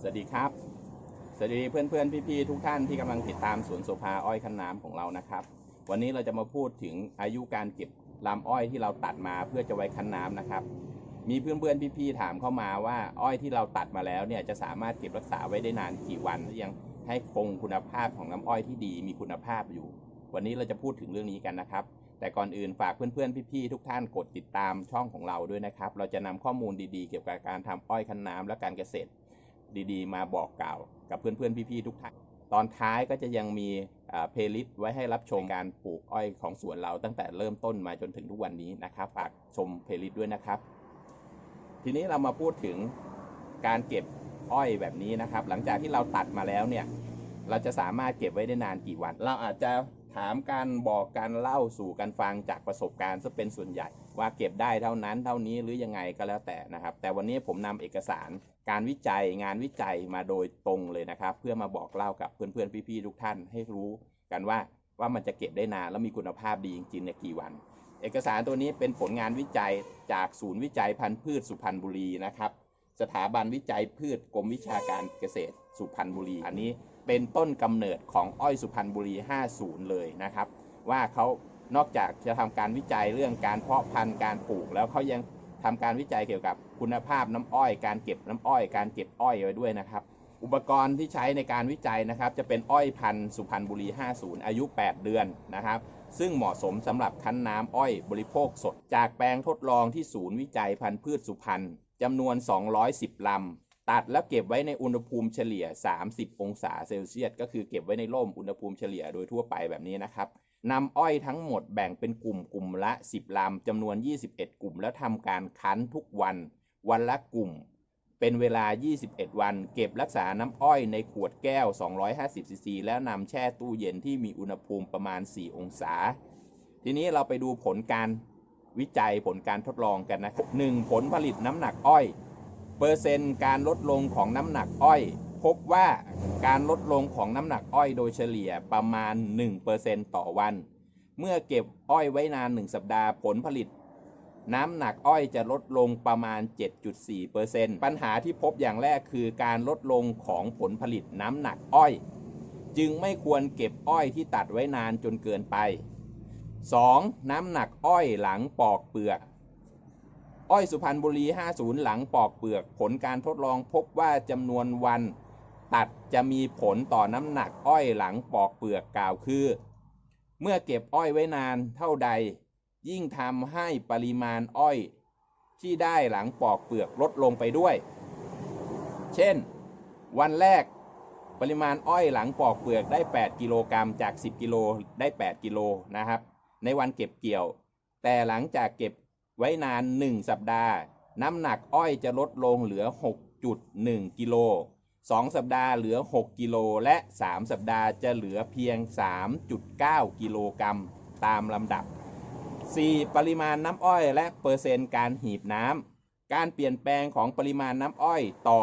สวัสดีครับ สวัสดีเพื่อนเพื่อนๆพี่ๆทุกท่านที่กำลังติดตามสวนโสภาอ้อยคันน้ำของเรานะครับ วันนี้เราจะมาพูดถึงอายุการเก็บลำอ้อยที่เราตัดมาเพื่อจะไว้คันน้ำนะครับ มีเพื่อนเพื่อนๆพี่ๆถามเข้ามาว่าอ้อยที่เราตัดมาแล้วเนี่ยจะสามารถเก็บรักษาไว้ได้นานกี่วันและยังให้คงคุณภาพของน้ำอ้อยที่ดีมีคุณภาพอยู่ วันนี้เราจะพูดถึงเรื่องนี้กันนะครับ แต่ก่อนอื่นฝากเพื่อนๆพี่ๆทุกท่านกดติดตามช่องของเราด้วยนะครับ เราจะนำข้อมูลดีๆ เกี่ยวกับการทำอ้อยคันน้ำและการเกษตร ดีๆ มาบอกกล่าวกับเพื่อนๆพี่ๆทุกท่านตอนท้ายก็จะยังมีเพลย์ลิสต์ไว้ให้รับชมการปลูกอ้อยของสวนเราตั้งแต่เริ่มต้นมาจนถึงทุกวันนี้นะครับฝากชมเพลย์ลิสต์ด้วยนะครับ ทีนี้เรามาพูดถึงการเก็บอ้อยแบบนี้นะครับ หลังจากที่เราตัดมาแล้วเนี่ยเราจะสามารถเก็บไว้ได้นานกี่วัน เราอาจจะถามการบอกการเล่าสู่กันฟังจากประสบการณ์ซะเป็นส่วนใหญ่ ว่าเก็บได้เท่านั้นเท่านี้หรือยังไงก็แล้วแต่นะครับ แต่วันนี้ผมนำเอกสารการวิจัยงานวิจัยมาโดยตรงเลยนะครับ เพื่อมาบอกเล่ากับเพื่อนๆพี่ๆทุกท่านให้รู้กันว่าว่ามันจะเก็บได้นานแล้วมีคุณภาพดีจริงๆในกี่วัน เอกสารตัวนี้เป็นผลงานวิจัยจากศูนย์วิจัยพันธุ์พืชสุพรรณบุรีนะครับ สถาบันวิจัยพืชกรมวิชาการเกษตรสุพรรณบุรี อันนี้เป็นต้นกำเนิดของอ้อยสุพรรณบุรี 50 เลยนะครับ ว่าเขา นอกจากจะทำการวิจัยเรื่องการเพาะพันธุ์การปลูก แล้วเขายังทำการวิจัยเกี่ยวกับคุณภาพน้ำอ้อย การเก็บน้ำอ้อย การเก็บอ้อยไว้ด้วยนะครับ อุปกรณ์ที่ใช้ในการวิจัยนะครับ จะเป็นอ้อยพันธุ์สุพรรณบุรี 50 อายุ 8 เดือนนะครับ ซึ่งเหมาะสมสำหรับคั้นน้ำอ้อยบริโภคสด จากแปลงทดลองที่ศูนย์วิจัยพันธุ์พืชสุพรรณจำนวน 210 ลำตัดแล้วเก็บไว้ในอุณหภูมิเฉลี่ย 30 องศาเซลเซียส ก็คือเก็บไว้ในร่มอุณหภูมิเฉลี่ยโดยทั่วไปแบบนี้นะครับ นำอ้อยทั้งหมดแบ่งเป็นกลุ่มกลุ่มละ 10 ลำจำนวน 21 กลุ่ม แล้วทำการคั้นทุกวัน วันละกลุ่ม เป็นเวลา 21 วัน เก็บรักษาน้ำอ้อยในขวดแก้ว 250ซีซีแล้วนำแช่ตู้เย็นที่มีอุณหภูมิประมาณ 4 องศา ทีนี้เราไปดูผลการวิจัยผลการทดลองกันนะครับหนึ่งผลผลิตน้ำหนักอ้อย เปอร์เซ็นต์การลดลงของน้ำหนักอ้อย พบว่าการลดลงของน้ำหนักอ้อยโดยเฉลี่ยประมาณ 1%ต่อวัน เมื่อเก็บอ้อยไว้นาน 1 สัปดาห์ผลผลิต น้ำหนักอ้อยจะลดลงประมาณ 7.4%ปัญหาที่พบอย่างแรกคือการลดลงของผลผลิตน้ำหนักอ้อย จึงไม่ควรเก็บอ้อยที่ตัดไว้นานจนเกินไป 2. น้ำหนักอ้อยหลังปอกเปลือกอ้อยสุพรรณบุรี 50 หลังปอกเปลือก ผลการทดลองพบว่าจำนวนวัน ตัดจะมีผลต่อน้ำหนักอ้อยหลังปอกเปลือกกล่าวคือ เมื่อเก็บอ้อยไว้นานเท่าใด ยิ่งทำให้ปริมาณอ้อย ที่ได้หลังปอกเปลือกลดลงไปด้วย เช่น วันแรกปริมาณอ้อยหลังปอกเปลือกได้ 8 กิโลกรัมจาก 10 กิโลได้ 8 กิโลนะครับ ในวันเก็บเกี่ยว แต่หลังจากเก็บไว้นาน 1 สัปดาห์ น้ำหนักอ้อยจะลดลงเหลือ 6.1 กิโล 2 สัปดาห์เหลือ 6 กิโล และ 3 สัปดาห์จะเหลือเพียง 3.9 กิโลกรัมตามลำดับ 4. ปริมาณน้ำอ้อยและเปอร์เซ็นต์การหีบน้ำ การเปลี่ยนแปลงของปริมาณน้ำอ้อยต่อ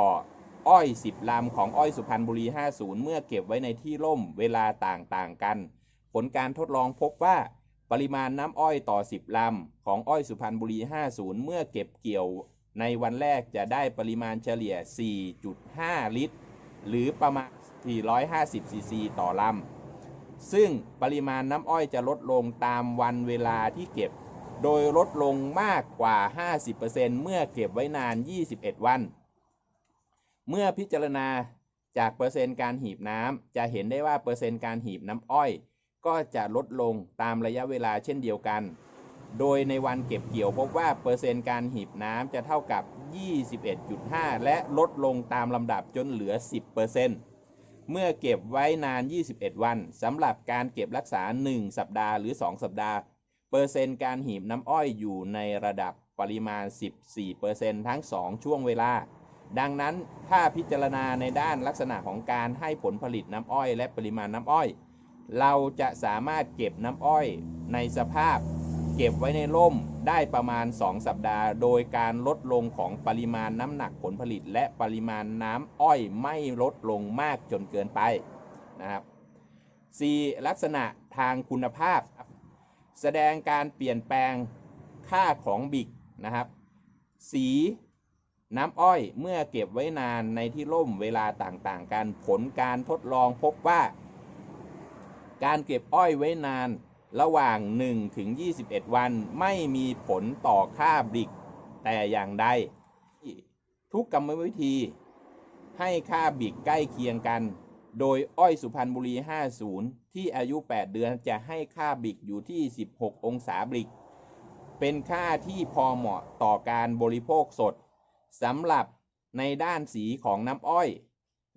อ้อย 10 ลำของอ้อยสุพรรณบุรี 50 เมื่อเก็บไว้ในที่ร่มเวลาต่างๆกัน ผลการทดลองพบว่า ปริมาณน้ำอ้อยต่อ 10 ลำของอ้อยสุพรรณบุรี 50 เมื่อเก็บเกี่ยว ในวันแรกจะได้ปริมาณเฉลี่ย 4.5 ลิตร หรือประมาณ 450 ซีซีต่อลำ ซึ่งปริมาณน้ำอ้อยจะลดลงตามวันเวลาที่เก็บ โดยลดลงมากกว่า 50%เมื่อเก็บไว้นาน 21 วัน เมื่อพิจารณาจากเปอร์เซ็นต์การหีบน้ำจะเห็นได้ว่าเปอร์เซ็นต์การหีบน้ำอ้อย ก็จะลดลงตามระยะเวลาเช่นเดียวกัน โดยในวันเก็บเกี่ยวพบว่าเปอร์เซ็นต์การหีบน้ำจะเท่ากับ 21.5 และลดลงตามลำดับจนเหลือ 10%เมื่อเก็บไว้นาน 21 วันสำหรับการเก็บรักษา 1 สัปดาห์หรือ 2 สัปดาห์ เปอร์เซ็นต์การหีบน้ำอ้อยอยู่ในระดับปริมาณ 14%ทั้ง 2 ช่วงเวลา ดังนั้นถ้าพิจารณาในด้านลักษณะของการให้ผลผลิตน้ำอ้อย และปริมาณน้ำอ้อย เราจะสามารถเก็บน้ำอ้อยในสภาพ เก็บไว้ในร่มได้ประมาณ 2 สัปดาห์ โดยการลดลงของปริมาณน้ำหนักผลผลิต และปริมาณน้ำอ้อยไม่ลดลงมากจนเกินไปนะครับ 4. ลักษณะทางคุณภาพ แสดงการเปลี่ยนแปลงค่าของบิกนะครับ สีน้ำอ้อยเมื่อเก็บไว้นานในที่ร่มเวลาต่างๆ กันผลการทดลองพบว่า การเก็บอ้อยไว้นาน ระหว่าง 1 ถึง 21 วันไม่มีผลต่อค่าบริก แต่อย่างใดทุกกรรมวิธี ให้ค่าบิกใกล้เคียงกัน โดยอ้อยสุพรรณบุรี 50 ที่อายุ 8 เดือนจะให้ค่าบิกอยู่ที่ 16 องศาบิก เป็นค่าที่พอเหมาะต่อการบริโภคสดสำหรับในด้านสีของน้ำอ้อย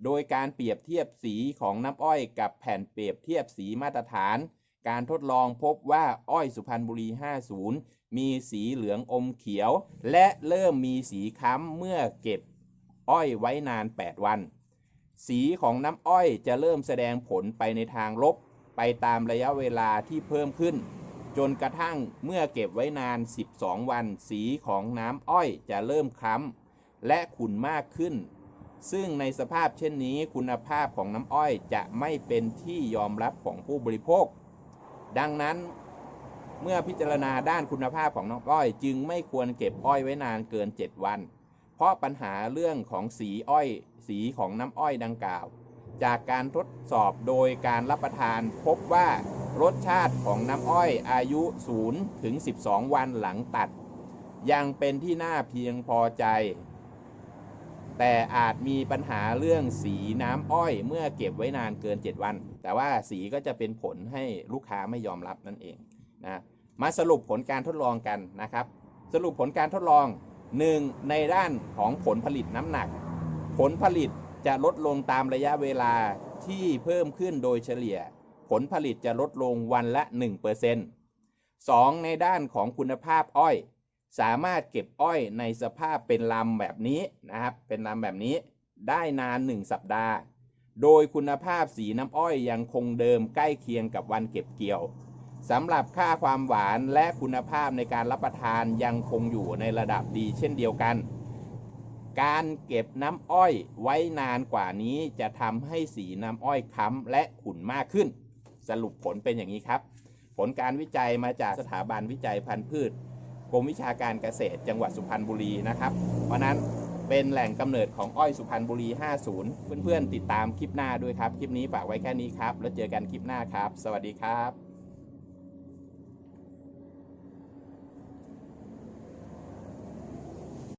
โดยการเปรียบเทียบสีของน้ำอ้อยกับแผ่นเปรียบเทียบสีมาตรฐาน การทดลองพบว่าอ้อยสุพรรณบุรี 50 มีสีเหลืองอมเขียว และเริ่มมีสีค้ำเมื่อเก็บอ้อยไว้นาน 8 วัน สีของน้ำอ้อยจะเริ่มแสดงผลไปในทางลบ ไปตามระยะเวลาที่เพิ่มขึ้น จนกระทั่งเมื่อเก็บไว้นาน 12 วัน สีของน้ำอ้อยจะเริ่มคล้ำและขุ่นมากขึ้น ซึ่งในสภาพเช่นนี้คุณภาพของน้ำอ้อยจะไม่เป็นที่ยอมรับของผู้บริโภค ดังนั้นเมื่อพิจารณาด้านคุณภาพของน้ำอ้อย จึงไม่ควรเก็บอ้อยไว้นานเกิน 7 วัน เพราะปัญหาเรื่องของสีอ้อย สีของน้ำอ้อยดังกล่าว จากการทดสอบโดยการรับประทานพบว่ารสชาติของน้ำอ้อยอายุ 0 ถึง 12 วันหลังตัด ยังเป็นที่น่าเพียงพอใจ แต่อาจมีปัญหาเรื่องสีน้ำอ้อยเมื่อเก็บไว้นานเกิน 7 วัน แต่ว่าสีก็จะเป็นผลให้ลูกค้าไม่ยอมรับนั่นเองนะมาสรุปผลการทดลองกันนะครับ สรุปผลการทดลอง 1. ในด้านของผลผลิตน้ำหนัก ผลผลิตจะลดลงตามระยะเวลาที่เพิ่มขึ้นโดยเฉลี่ย ผลผลิตจะลดลงวันละ 1% 2. ในด้านของคุณภาพอ้อย สามารถเก็บอ้อยในสภาพเป็นลำแบบนี้นะครับ เป็นลำแบบนี้ได้นาน 1 สัปดาห์ โดยคุณภาพสีน้ำอ้อยยังคงเดิมใกล้เคียงกับวันเก็บเกี่ยวสำหรับค่าความหวานและคุณภาพในการรับประทานยังคงอยู่ในระดับดีเช่นเดียวกัน การเก็บน้ำอ้อยไว้นานกว่านี้จะทำให้สีน้ำอ้อยค้ำและขุ่นมากขึ้น สรุปผลเป็นอย่างนี้ครับ ผลการวิจัยมาจากสถาบันวิจัยพันธุ์พืช กรมวิชาการเกษตรจังหวัดสุพรรณบุรีนะครับ เพราะนั้นเป็นแหล่งกำเนิดของอ้อยสุพรรณบุรี 50 เพื่อนๆ ติดตามคลิปหน้าด้วยครับ คลิปนี้ฝากไว้แค่นี้ครับ แล้วเจอกันคลิปหน้าครับ สวัสดีครับ